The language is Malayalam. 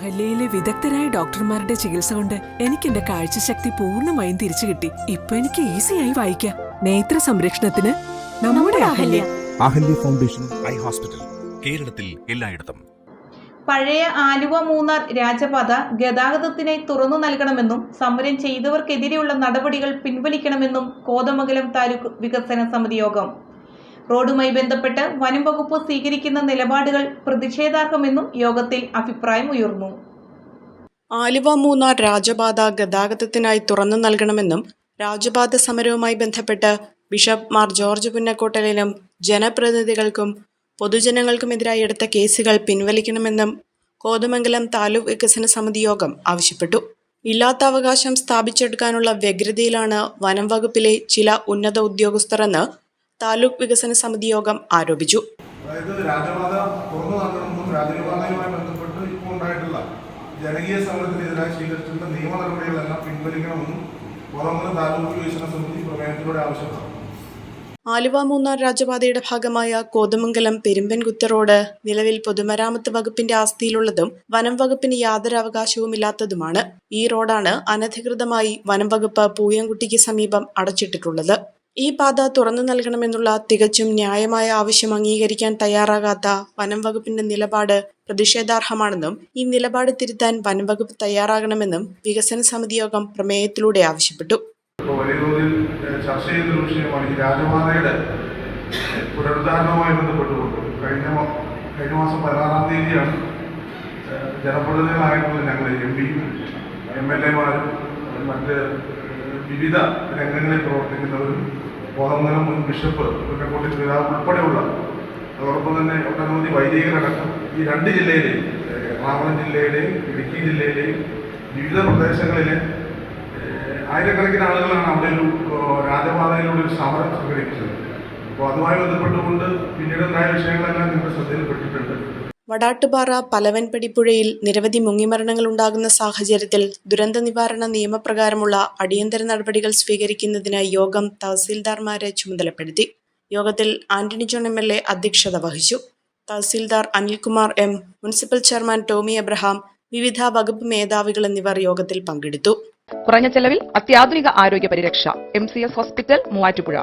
അഹല്യയിലെ വിദഗ്ധരായ ഡോക്ടർമാരുടെ ചികിത്സ കൊണ്ട് എനിക്ക് എന്റെ കാഴ്ചശക്തി പൂർണമായും തിരിച്ചു കിട്ടി. ഇപ്പൊ എനിക്ക് ഈസിയായി വായിക്കാം. നേത്ര സംരക്ഷണത്തിന് നമ്മുടെ Ahalya. Ahalya. Foundation eye hospital കേരളത്തിൽ എല്ലായിടത്തും. പഴയ ആലുവ മൂന്നാർ രാജപാത ഗതാഗതത്തിനായി തുറന്നു നൽകണമെന്നും സമരം ചെയ്തവർക്കെതിരെയുള്ള നടപടികൾ പിൻവലിക്കണമെന്നും കോതമംഗലം താലൂക്ക് വികസന സമിതി യോഗം. റോഡുമായി ബന്ധപ്പെട്ട് വനം വകുപ്പ് സ്വീകരിക്കുന്ന നിലപാടുകൾ പ്രതിഷേധാർഹമെന്നും യോഗത്തിൽ അഭിപ്രായം ഉയർന്നു ആലുവ മൂന്നാർ രാജപാത ഗതാഗതത്തിനായി തുറന്നു നൽകണമെന്നും രാജപാത സമരവുമായി ബന്ധപ്പെട്ട് ബിഷപ്പ് മാർ ജോർജ് പുന്നക്കോട്ടലിനും ജനപ്രതിനിധികൾക്കും പൊതുജനങ്ങൾക്കുമെതിരായി എടുത്ത കേസുകൾ പിൻവലിക്കണമെന്നും കോതമംഗലം താലൂക്ക് വികസന സമിതി യോഗം ആവശ്യപ്പെട്ടു. ഇല്ലാത്ത അവകാശം സ്ഥാപിച്ചെടുക്കാനുള്ള വ്യഗ്രതയിലാണ് വനം വകുപ്പിലെ ചില ഉന്നത ഉദ്യോഗസ്ഥരെന്ന് താലൂക്ക് വികസന സമിതി യോഗം ആരോപിച്ചു. അതായത് രാജപാത തുറന്നു നൽകണമെന്നും രാജപാതയുമായി ബന്ധപ്പെട്ട് ഇപ്പോൾ ഉണ്ടായിട്ടുള്ള ജനകീയ സമരത്തിനെതിരായി സ്വീകരിച്ചിട്ടുള്ള നിയമ നടപടികളെല്ലാം പിൻവലിക്കണമെന്നും കോതമംഗലം താലൂക്ക് വികസന സമിതി പ്രമേയത്തിലൂടെ ആവശ്യപ്പെട്ടു. ആലുവ മൂന്നാർ രാജപാതയുടെ ഭാഗമായ കോതമംഗലം പെരുമ്പൻകുത്ത് റോഡ് നിലവിൽ പൊതുമരാമത്ത് വകുപ്പിന്റെ ആസ്തിയിലുള്ളതും വനം വകുപ്പിന് യാതൊരു അവകാശവുമില്ലാത്തതുമാണ്. ഈ റോഡാണ് അനധികൃതമായി വനം വകുപ്പ് പൂയംകുട്ടിക്ക് സമീപം അടച്ചിട്ടിട്ടുള്ളത്. ഈ പാത തുറന്നു നൽകണമെന്നുള്ള തികച്ചും ന്യായമായ ആവശ്യം അംഗീകരിക്കാൻ തയ്യാറാകാത്ത വനം വകുപ്പിന്റെ നിലപാട് പ്രതിഷേധാർഹമാണെന്നും ഈ നിലപാട് തിരുത്താൻ വനം വകുപ്പ് തയ്യാറാകണമെന്നും വികസന സമിതി യോഗം പ്രമേയത്തിലൂടെ ആവശ്യപ്പെട്ടു. കഴിഞ്ഞ മാസം ജനപ്രതിനിധികളായിട്ടുള്ള ഞങ്ങൾ എം പിയും എം എൽ എമാരും മറ്റ് വിവിധ രംഗങ്ങളിൽ പ്രവർത്തിക്കുന്നവരും കോതമംഗലം മുൻ ബിഷപ്പ് പുന്നക്കോട്ടി പിതാവ് ഉൾപ്പെടെയുള്ള അതോടൊപ്പം തന്നെ ഒട്ടനവധി വൈദികരടക്കം ഈ രണ്ട് ജില്ലയിലെയും എറണാകുളം ജില്ലയിലെയും ഇടുക്കി ജില്ലയിലെയും വിവിധ പ്രദേശങ്ങളിലെ ആയിരക്കണക്കിന് ആളുകളാണ് അവിടെ ഒരു രാജപാതയിലൂടെ ഒരു സമരം സംഘടിപ്പിച്ചത്. അപ്പോൾ അതുമായി ബന്ധപ്പെട്ടുകൊണ്ട് പിന്നീട് ഉണ്ടായ വിഷയങ്ങളെല്ലാം നിങ്ങളുടെ ശ്രദ്ധയിൽപ്പെട്ടിട്ടുണ്ട്. വടാട്ടുപാറ പലവൻപടിപ്പുഴയിൽ നിരവധി മുങ്ങിമരണങ്ങൾ ഉണ്ടാകുന്ന സാഹചര്യത്തിൽ ദുരന്ത നിവാരണ നിയമപ്രകാരമുള്ള അടിയന്തര നടപടികൾ സ്വീകരിക്കുന്നതിന് യോഗം തഹസീൽദാർമാരെ ചുമതലപ്പെടുത്തി. യോഗത്തിൽ Antony John M L A അധ്യക്ഷത വഹിച്ചു. Tahsildar Anilkumar M municipal chairman Tomy Abraham വിവിധ വകുപ്പ് മേധാവികൾ എന്നിവർ യോഗത്തിൽ പങ്കെടുത്തു. കുറഞ്ഞ ചെലവിൽ അത്യാധുനിക ആരോഗ്യ പരിരക്ഷ M C S hospital Muvattupuzha.